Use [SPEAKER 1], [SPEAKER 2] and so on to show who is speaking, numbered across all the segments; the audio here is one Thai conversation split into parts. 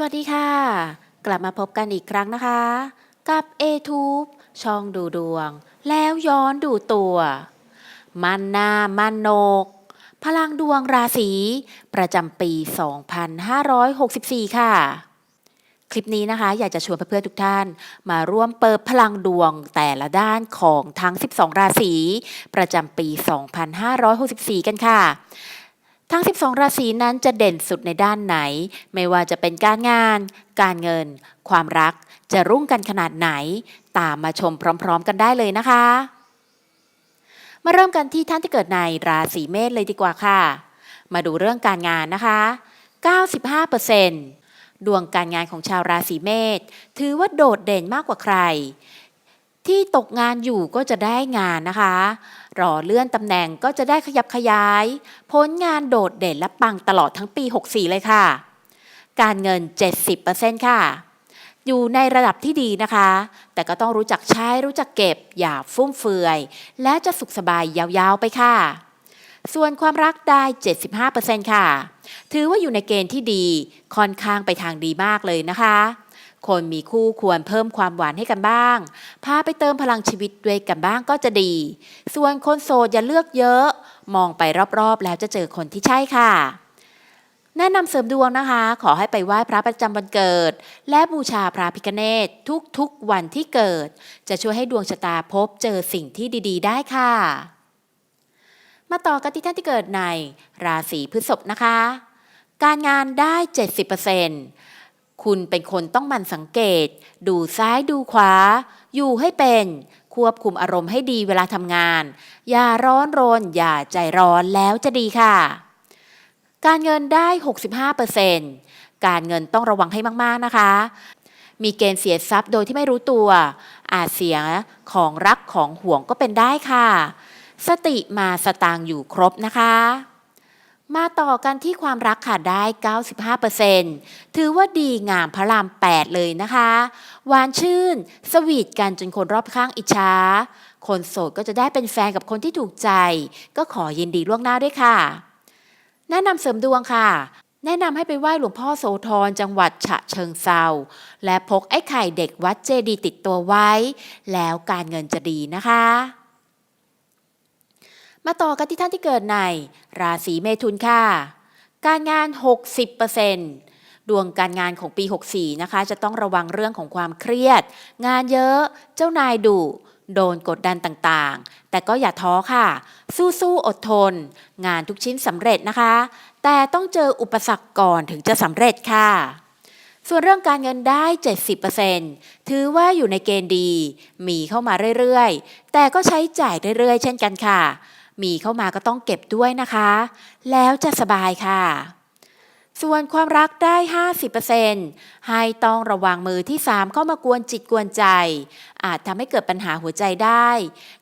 [SPEAKER 1] สวัสดีค่ะ กลับมาพบกันอีกครั้งนะคะ กับ a t u b e ช่องดูดวง แล้วย้อนดูตัว มันหนามันโนก พลังดวงราศี ประจำปี 2564 ค่ะ คลิปนี้นะคะ อยากจะชวนเพื่อนๆทุกท่าน มาร่วมเปิดพลังดวงแต่ละด้านของทั้ง 12 ราศี ประจำปี 2564 กันค่ะ ทั้ง 12 ราศีนั้นจะเด่นสุดในด้านไหน ไม่ว่าจะเป็นการงาน การเงิน ความรัก จะรุ่งกันขนาดไหน ตามมาชมพร้อม ๆ กันได้เลยนะคะ มาเริ่มกันที่ท่านที่เกิดในราศีเมษเลยดีกว่าค่ะ มาดูเรื่องการงานนะคะ 95%ดวงการงานของชาวราศีเมษถือว่าโดดเด่นมากกว่าใคร ที่ตกงานอยู่ก็จะได้งานนะคะ รอเลื่อนตำแหน่งก็จะได้ขยับขยาย ผลงานโดดเด่นและปังตลอดทั้งปี 64 เลยค่ะ การเงิน 70%ค่ะ อยู่ในระดับที่ดีนะคะ แต่ก็ต้องรู้จักใช้รู้จักเก็บ อย่าฟุ่มเฟือย และจะสุขสบายยาวๆไปค่ะ ส่วนความรักได้ 75%ค่ะ ถือว่าอยู่ในเกณฑ์ที่ดี ค่อนข้างไปทางดีมากเลยนะคะ คนมีคู่ควรเพิ่มความหวานให้กันบ้าง พาไปเติมพลังชีวิตด้วยกันบ้างก็จะดี ส่วนคนโสดอย่าเลือกเยอะ มองไปรอบๆ แล้วจะเจอคนที่ใช่ค่ะแนะนำเสริมดวงนะคะ ขอให้ไปไหว้พระประจำวันเกิด และบูชาพระพิฆเนศทุกๆวันที่เกิด จะช่วยให้ดวงชะตาพบเจอสิ่งที่ดีๆ ได้ค่ะ มาต่อกันที่ท่านที่เกิดใน ราศีพฤษภนะคะ การงานได้ 70% คุณเป็นคนต้องมันสังเกต ดูซ้ายดูขวา อยู่ให้เป็น ควบคุมอารมณ์ให้ดีเวลาทำงาน อย่าร้อนรน อย่าใจร้อนแล้วจะดีค่ะ การเงินได้ 65%การเงินต้องระวังให้มาก ๆ นะคะ มีเกณฑ์เสียทรัพย์โดยที่ไม่รู้ตัว อาจเสียของรักของห่วงก็เป็นได้ค่ะ สติมาสตางอยู่ครบนะคะ มาต่อกันที่ความรักค่ะได้ 95%ถือว่าดีงามพระราม 8 เลยนะคะ หวานชื่น สวีทกันจนคนรอบข้างอิจฉา คนโสดก็จะได้เป็นแฟนกับคนที่ถูกใจ ก็ขอยินดีล่วงหน้าด้วยค่ะ แนะนำเสริมดวงค่ะ แนะนำให้ไปไหว้หลวงพ่อโสธรจังหวัดฉะเชิงเซาและพกไอ้ไข่เด็กวัดเจดีติดตัวไว้ แล้วการเงินจะดีนะคะ มาต่อกันที่ท่านที่เกิดใน ราศีเมถุนค่ะ การงาน 60%ดวงการงานของปี 64 นะคะ จะต้องระวังเรื่องของความเครียด งานเยอะเจ้านายดุโดนกดดันต่างๆ แต่ก็อย่าท้อค่ะ สู้ๆ อดทน งานทุกชิ้นสำเร็จนะคะ แต่ต้องเจออุปสรรคก่อนถึงจะสำเร็จค่ะ ส่วนเรื่องการเงินได้ 70%ถือว่าอยู่ในเกณฑ์ดี มีเข้ามาเรื่อยๆ แต่ก็ใช้จ่ายเรื่อยๆ เช่นกันค่ะ มีเข้ามาก็ต้องเก็บด้วยนะคะ แล้วจะสบายค่ะ ส่วนความรักได้ 50%ให้ต้องระวังมือที่ 3 เข้ามากวนจิตกวนใจ อาจทำให้เกิดปัญหาหัวใจได้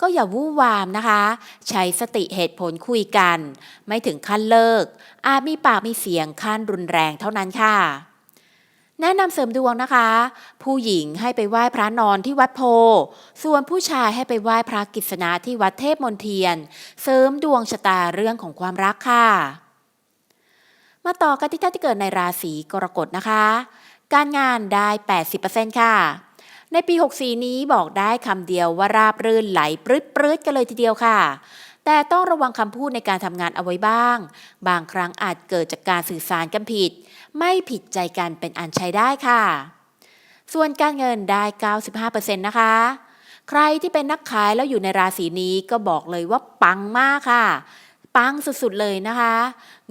[SPEAKER 1] ก็อย่าวู่วามนะคะ ใช้สติเหตุผลคุยกัน ไม่ถึงขั้นเลิก อาจมีปากมีเสียงขั้นรุนแรงเท่านั้นค่ะ แนะนำเสริมดวงนะคะ ผู้หญิงให้ไปไหว้พระนอนที่วัดโพ ส่วนผู้ชายให้ไปไหว้พระกฤษณะที่วัดเทพมนเทียน เสริมดวงชะตาเรื่องของความรักค่ะ มาต่อกันที่ท่านที่เกิดในราศีกรกฎนะคะ การงานได้ 80%ค่ะ ในปี 64 นี้บอกได้คำเดียวว่าราบรื่นไหลปรื๊ดปรื๊ดกันเลยทีเดียวค่ะ แต่ต้องระวังคำพูดในการทำงานเอาไว้บ้าง บางครั้งอาจเกิดจากการสื่อสารกันผิด ไม่ผิดใจกันเป็นอันใช้ได้ค่ะ ส่วนการเงินได้ 95%นะคะ ใครที่เป็นนักขายแล้วอยู่ในราศีนี้ก็บอกเลยว่าปังมากค่ะ ปังสุดๆเลยนะคะ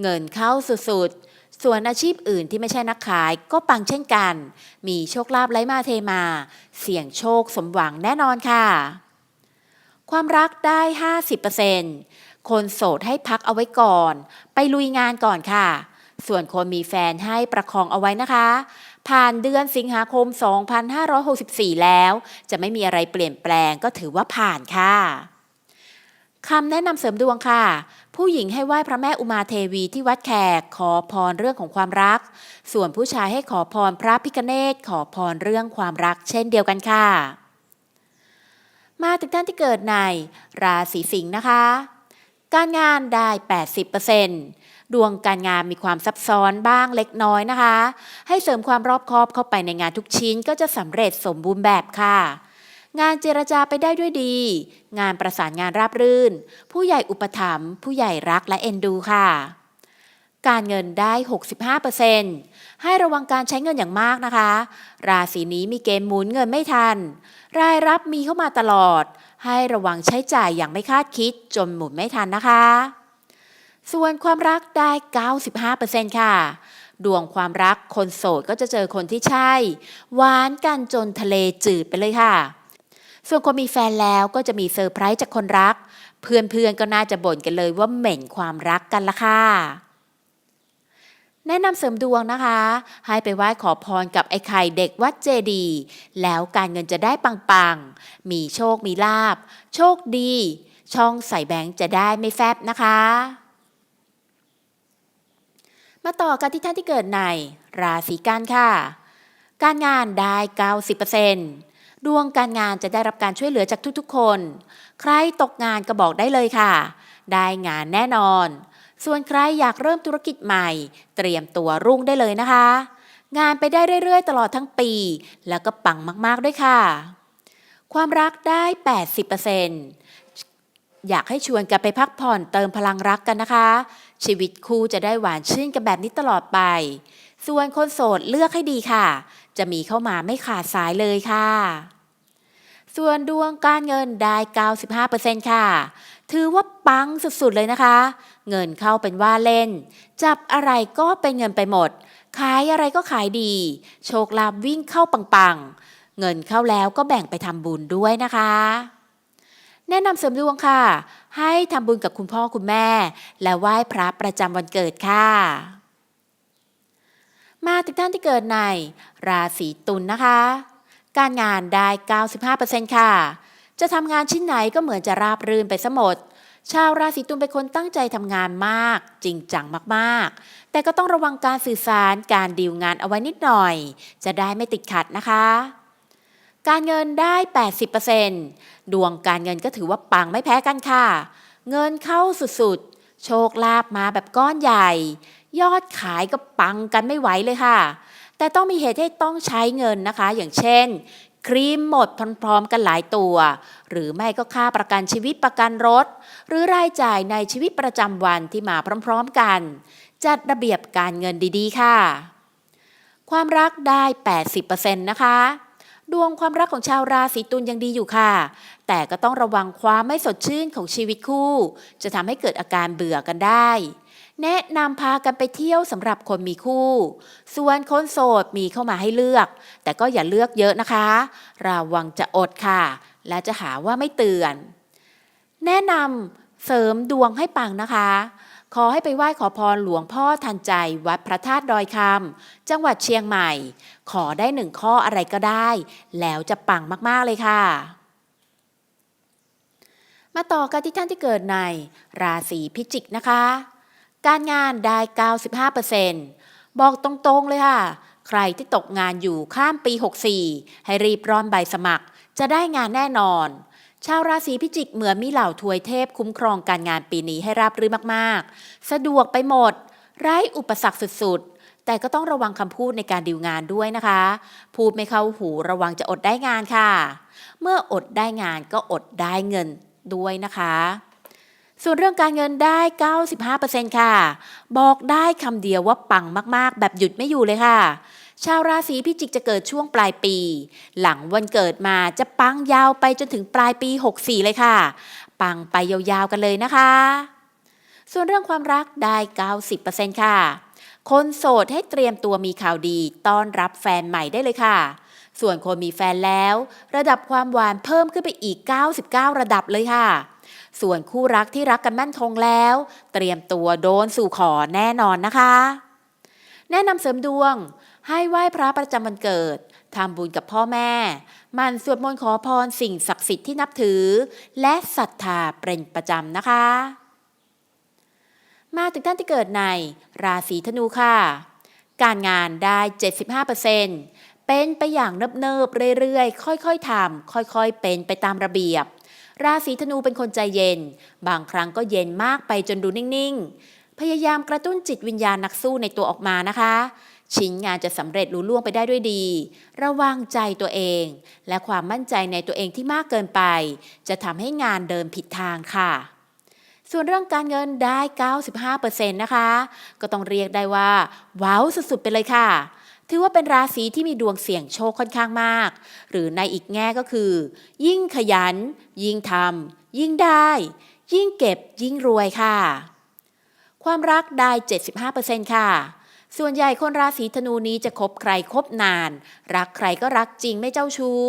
[SPEAKER 1] เงินเข้าสุดๆส่วนอาชีพอื่นที่ไม่ใช่นักขายก็ปังเช่นกัน มีโชคลาภไหลมาเทมา เสี่ยงโชคสมหวังแน่นอนค่ะ ความรักได้ 50%คนโสดให้พักเอาไว้ก่อน ไปลุยงานก่อนค่ะ ส่วนคนมีแฟนให้ประคองเอาไว้นะคะ ผ่านเดือนสิงหาคม 2564 แล้ว จะไม่มีอะไรเปลี่ยนแปลงก็ถือว่าผ่านค่ะคำแนะนำเสริมดวงค่ะ ผู้หญิงให้ไหว้พระแม่อุมาเทวีที่วัดแขกขอพรเรื่องของความรัก ส่วนผู้ชายให้ขอพรพระพิคเนตขอพรเรื่องความรัก เช่นเดียวกันค่ะ มาถึงท่านที่เกิดในราศีสิงห์นะคะ การงานได้ 80%ดวงการงานมีความซับซ้อนบ้างเล็กน้อยนะคะ ให้เสริมความรอบคอบเข้าไปในงานทุกชิ้นก็จะสำเร็จสมบูรณ์แบบค่ะงานเจรจาไปได้ด้วยดี งานประสานงานราบรื่น ผู้ใหญ่อุปถัมภ์ผู้ใหญ่รักและเอ็นดูค่ะ การเงินได้ 65%ให้ระวังการใช้เงินอย่างมากนะคะ ราศีนี้มีเกณฑ์หมุนเงินไม่ทัน รายรับมีเข้ามาตลอด ให้ระวังใช้จ่ายอย่างไม่คาดคิดจนหมุนไม่ทันนะคะ ส่วนความรักได้ 95%ค่ะ ดวงความรักคนโสดก็จะเจอคนที่ใช่ หวานกันจนทะเลจืดไปเลยค่ะ ส่วนคนมีแฟนแล้วก็จะมีเซอร์ไพรส์จากคนรัก เพื่อนๆก็น่าจะบ่นกันเลยว่าเหม็นความรักกันละค่ะ แนะนำเสริมดวงนะคะ ให้ไปไหว้ขอพรกับไอ้ไข่เด็กวัดเจดีย์แล้วการเงินจะได้ปังๆ มีโชคมีลาบ โชคดี ช่องใส่แบงค์จะได้ไม่แฟบนะคะ มาต่อกันที่ท่านที่เกิดในราศีกันค่ะ การงานได้ 90%ดวงการงานจะได้รับการช่วยเหลือจากทุกๆคน ใครตกงานก็บอกได้เลยค่ะ ได้งานแน่นอน ส่วนใครอยากเริ่มธุรกิจใหม่ เตรียมตัวรุ่งได้เลยนะคะ งานไปได้เรื่อยๆ ตลอดทั้งปี แล้วก็ปังมากๆด้วยค่ะ ความรักได้ 80%อยากให้ชวนกันไปพักผ่อนเติมพลังรักกันนะคะ ชีวิตคู่จะได้หวานชื่นกันแบบนี้ตลอดไป ส่วนคนโสดเลือกให้ดีค่ะ จะมีเข้ามาไม่ขาดสายเลยค่ะส่วนดวงการเงินได้ 95%ค่ะ ถือว่าปังสุดๆเลยนะคะ เงินเข้าเป็นว่าเล่น จับอะไรก็เป็นเงินไปหมด ขายอะไรก็ขายดี โชคลาภวิ่งเข้าปังๆ เงินเข้าแล้วก็แบ่งไปทำบุญด้วยนะคะ แนะนำเสริมดวงค่ะ ให้ทำบุญกับคุณพ่อคุณแม่ และไหว้พระประจำวันเกิดค่ะมาถึงท่านที่เกิดในราศีตุลนะคะ การงานได้ 95%ค่ะ จะทำงานชิ้นไหนก็เหมือนจะราบรื่นไปซะหมด ชาวราศีตุลเป็นคนตั้งใจทำงานมาก จริงจังมากๆ แต่ก็ต้องระวังการสื่อสารการดีลงานเอาไว้นิดหน่อย จะได้ไม่ติดขัดนะคะ การเงินได้ 80%ดวงการเงินก็ถือว่าปังไม่แพ้กันค่ะ เงินเข้าสุดๆ โชคลาภมาแบบก้อนใหญ่ ยอดขายก็ปังกันไม่ไหวเลยค่ะแต่ต้องมีเหตุให้ต้องใช้เงินนะคะ อย่างเช่น ครีมหมดพร้อมๆกันหลายตัว หรือไม่ก็ค่าประกันชีวิตประกันรถ หรือรายจ่ายในชีวิตประจำวันที่มาพร้อมๆกัน จัดระเบียบการเงินดีๆ ค่ะ ความรักได้ 80%นะคะ ดวงความรักของชาวราศีตุลยังดีอยู่ค่ะ แต่ก็ต้องระวังความไม่สดชื่นของชีวิตคู่ จะทำให้เกิดอาการเบื่อกันได้ แนะนำพากันไปเที่ยวสำหรับคนมีคู่ ส่วนคนโสดมีเข้ามาให้เลือก แต่ก็อย่าเลือกเยอะนะคะระวังจะอดค่ะ และจะหาว่าไม่เตือน แนะนำเสริมดวงให้ปังนะคะ ขอให้ไปไหว้ขอพรหลวงพ่อทันใจวัดพระธาตุดอยคำจังหวัดเชียงใหม่ ขอได้หนึ่งข้ออะไรก็ได้ แล้วจะปังมากๆเลยค่ะมาต่อกันที่ท่านที่เกิดในราศีพิจิกนะคะ การงานได้ 95%บอกตรงๆเลยค่ะ ใครที่ตกงานอยู่ข้ามปี 64 ให้รีบร้อนใบสมัคร จะได้งานแน่นอน ชาวราศีพิจิกเหมือนมีเหล่าทวยเทพคุ้มครองการงานปีนี้ให้ราบรื่นมากๆ สะดวกไปหมด ไร้อุปสรรคสุดๆ แต่ก็ต้องระวังคำพูดในการดีลงานด้วยนะคะ พูดไม่เข้าหูระวังจะอดได้งานค่ะ เมื่ออดได้งานก็อดได้เงินด้วยนะคะ ส่วนเรื่องการเงินได้ 95%ค่ะ บอกได้คำเดียวว่าปังมากๆ แบบหยุดไม่อยู่เลยค่ะ ชาวราศีพิจิกจะเกิดช่วงปลายปี หลังวันเกิดมาจะปังยาวไปจนถึงปลายปี 64 เลยค่ะ ปังไปยาวๆกันเลยนะคะ ส่วนเรื่องความรักได้ 90%ค่ะ คนโสดให้เตรียมตัวมีข่าวดีต้อนรับแฟนใหม่ได้เลยค่ะส่วนคนมีแฟนแล้ว ระดับความหวานเพิ่มขึ้นไปอีก 99 ระดับเลยค่ะ ส่วนคู่รักที่รักกันมั่นคงแล้ว เตรียมตัวโดนสู่ขอแน่นอนนะคะ แนะนำเสริมดวง ให้ไหว้พระประจำวันเกิดทำบุญกับพ่อแม่ มันสวดมนต์ขอพรสิ่งศักดิ์สิทธิ์ที่นับถือ และศรัทธาเป็นประจำนะคะ มาถึงท่านที่เกิดใน ราศีธนูค่ะ การงานได้ 75%เป็นไปอย่างเนิบๆเรื่อยๆ ค่อยๆทำค่อยๆ เป็นไปตามระเบียบ ราศีธนูเป็นคนใจเย็น บางครั้งก็เย็นมากไปจนดูนิ่งๆ พยายามกระตุ้นจิตวิญญาณนักสู้ในตัวออกมานะคะ ชิ้นงานจะสำเร็จลุล่วงไปได้ด้วยดี ระวังใจตัวเอง และความมั่นใจในตัวเองที่มากเกินไป จะทำให้งานเดินผิดทางค่ะส่วนเรื่องการเงินได้ 95%นะคะ ก็ต้องเรียกได้ว่า ว้าวสุดๆ ไปเลยค่ะ ถือว่าเป็นราศีที่มีดวงเสี่ยงโชคค่อนข้างมาก หรือในอีกแง่ก็คือ ยิ่งขยัน ยิ่งทำยิ่งได้ ยิ่งเก็บยิ่งรวยค่ะ ความรักได้ 75%ค่ะส่วนใหญ่คนราศีธนูนี้จะคบใครคบนาน รักใครก็รักจริงไม่เจ้าชู้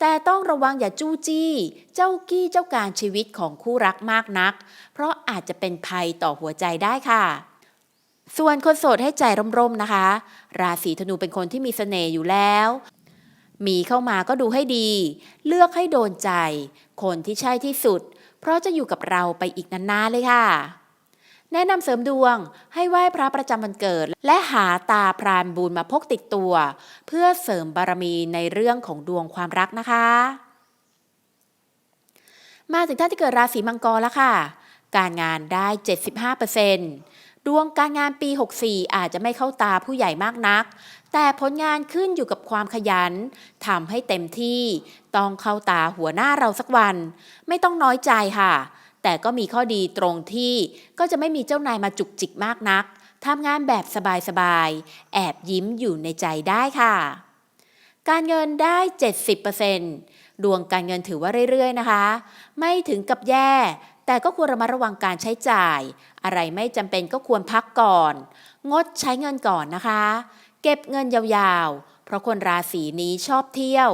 [SPEAKER 1] แต่ต้องระวังอย่าจู้จี้ เจ้ากี้เจ้าการชีวิตของคู่รักมากนัก เพราะอาจจะเป็นภัยต่อหัวใจได้ค่ะ ส่วนคนโสดให้ใจร่มๆนะคะ ราศีธนูเป็นคนที่มีเสน่ห์อยู่แล้ว มีเข้ามาก็ดูให้ดี เลือกให้โดนใจ คนที่ใช่ที่สุด เพราะจะอยู่กับเราไปอีกนานๆเลยค่ะ แนะนำเสริมดวงให้ไหว้พระประจำวันเกิด และหาตาพรานบุญมาพกติดตัว เพื่อเสริมบารมีในเรื่องของดวงความรักนะคะ มาถึงท่านที่เกิดราศีมังกรแล้วค่ะ การงานได้ 75% ดวงการงานปี 64 อาจจะไม่เข้าตาผู้ใหญ่มากนัก แต่ผลงานขึ้นอยู่กับความขยันทำให้เต็มที่ ต้องเข้าตาหัวหน้าเราสักวัน ไม่ต้องน้อยใจค่ะ แต่ก็มีข้อดีตรงที่ก็จะไม่มีเจ้านายมาจุกจิกมากนักทำงานแบบสบายๆ แอบยิ้มอยู่ในใจได้ค่ะ การเงินได้ 70%ดวงการเงินถือว่าเรื่อยๆ นะคะ ไม่ถึงกับแย่ แต่ก็ควรระมัดระวังการใช้จ่าย อะไรไม่จำเป็นก็ควรพักก่อน งดใช้เงินก่อนนะคะ เก็บเงินยาวๆ เพราะคนราศีนี้ชอบเที่ยว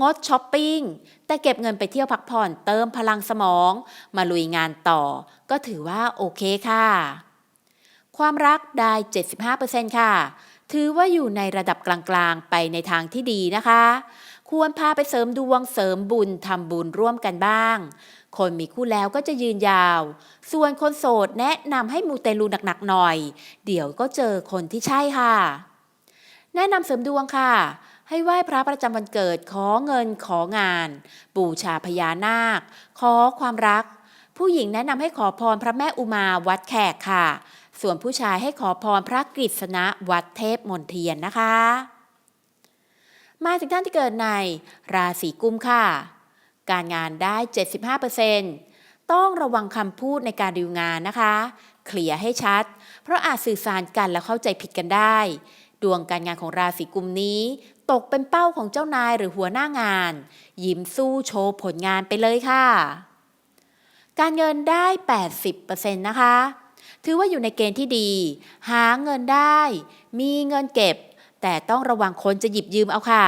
[SPEAKER 1] งดช้อปปิ้ง แต่เก็บเงินไปเที่ยวพักผ่อนเติมพลังสมอง มาลุยงานต่อ ก็ถือว่าโอเคค่ะ ความรักได้ 75%ค่ะ ถือว่าอยู่ในระดับกลางๆ ไปในทางที่ดีนะคะ ควรพาไปเสริมดวงเสริมบุญทำบุญร่วมกันบ้าง คนมีคู่แล้วก็จะยืนยาว ส่วนคนโสดแนะนำให้มูเตลูหนักๆหน่อย เดี๋ยวก็เจอคนที่ใช่ค่ะ แนะนำเสริมดวงค่ะ ให้ไหว้พระประจำวันเกิดขอเงินของาน บูชาพญานาค ขอความรัก ผู้หญิงแนะนำให้ขอพรพระแม่อุมาวัดแขกค่ะ ส่วนผู้ชายให้ขอพรพระกฤษณะวัดเทพมนเทียนนะคะ มาถึงท่านที่เกิดในราศีกุมค่ะ การงานได้ 75%ต้องระวังคำพูดในการดีลงานนะคะ เคลียร์ให้ชัด เพราะอาจสื่อสารกันและเข้าใจผิดกันได้ ดวงการงานของราศีกุมนี้ ตกเป็นเป้าของเจ้านายหรือหัวหน้างาน ยิ้มสู้โชว์ผลงานไปเลยค่ะ การเงินได้ 80%นะคะถือว่าอยู่ในเกณฑ์ที่ดี หาเงินได้ มีเงินเก็บ แต่ต้องระวังคนจะหยิบยืมเอาค่ะ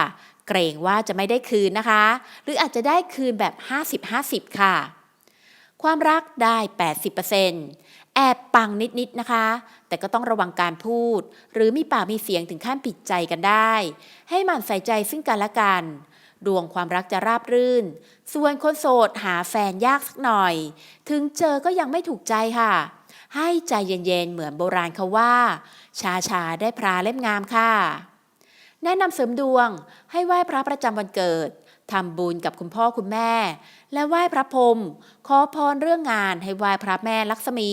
[SPEAKER 1] เกรงว่าจะไม่ได้คืนนะคะ หรืออาจจะได้คืนแบบ 50-50 ค่ะ ความรักได้ 80%แอบปังนิดๆนะคะ แต่ก็ต้องระวังการพูด หรือมีปากมีเสียงถึงขั้นผิดใจกันได้ ให้หมั่นใส่ใจซึ่งกันและกัน ดวงความรักจะราบรื่น ส่วนคนโสดหาแฟนยากสักหน่อย ถึงเจอก็ยังไม่ถูกใจค่ะ ให้ใจเย็นๆ เหมือนโบราณเขาว่า ชาชาได้พราเล่มงามค่ะ แนะนำเสริมดวง ให้ไหว้พระประจำวันเกิดทำบุญกับคุณพ่อคุณแม่ และไหว้พระพรหมขอพรเรื่องงานให้ไหว้พระแม่ลักษมี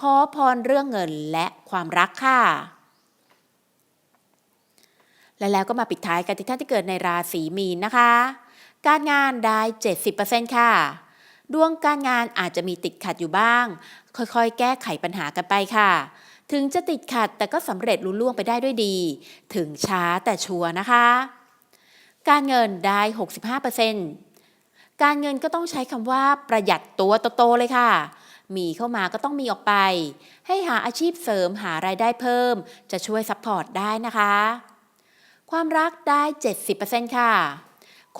[SPEAKER 1] ขอพรเรื่องเงินและความรักค่ะและแล้วก็มาปิดท้ายกันที่ท่านที่เกิดในราศีมีนนะคะ การงานได้ 70%ค่ะ ดวงการงานอาจจะมีติดขัดอยู่บ้าง ค่อยๆ แก้ไขปัญหากันไปค่ะ ถึงจะติดขัดแต่ก็สำเร็จลุล่วงไปได้ด้วยดี ถึงช้าแต่ชัวร์นะคะ การเงินได้ 65%การเงินก็ต้องใช้คำว่าประหยัดตัวโตๆเลยค่ะ มีเข้ามาก็ต้องมีออกไป ให้หาอาชีพเสริมหารายได้เพิ่ม จะช่วยซัพพอร์ตได้นะคะ ความรักได้ 70%ค่ะ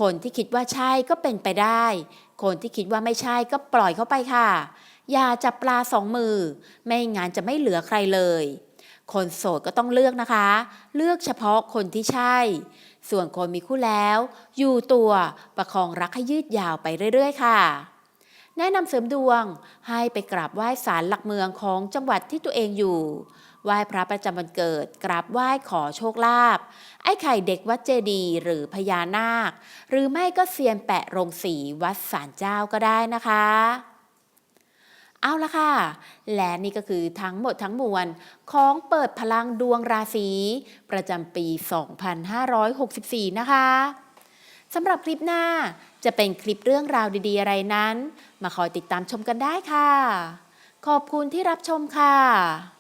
[SPEAKER 1] คนที่คิดว่าใช่ก็เป็นไปได้ คนที่คิดว่าไม่ใช่ก็ปล่อยเขาไปค่ะ อย่าจับปลาสองมือ ไม่งั้นจะไม่เหลือใครเลย คนโสดก็ต้องเลือกนะคะ เลือกเฉพาะคนที่ใช่ ส่วนคนมีคู่แล้ว อยู่ตัวประคองรักให้ยืดยาวไปเรื่อย ๆ ค่ะ แนะนำเสริมดวงให้ไปกราบไหว้ศาลหลักเมืองของจังหวัดที่ตัวเองอยู่ไหว้พระประจำวันเกิด กราบไหว้ขอโชคลาภ ไอ้ไข่เด็กวัดเจดีย์หรือพญานาค หรือไม่ก็เซียนแปะโรงสีวัดสารเจ้าก็ได้นะคะ เอาละค่ะ และนี่ก็คือทั้งหมดทั้งมวลของเปิดพลังดวงราศีประจำปี 2564 นะคะสำหรับคลิปหน้าจะเป็นคลิปเรื่องราวดีๆอะไรนั้น มาคอยติดตามชมกันได้ค่ะ ขอบคุณที่รับชมค่ะ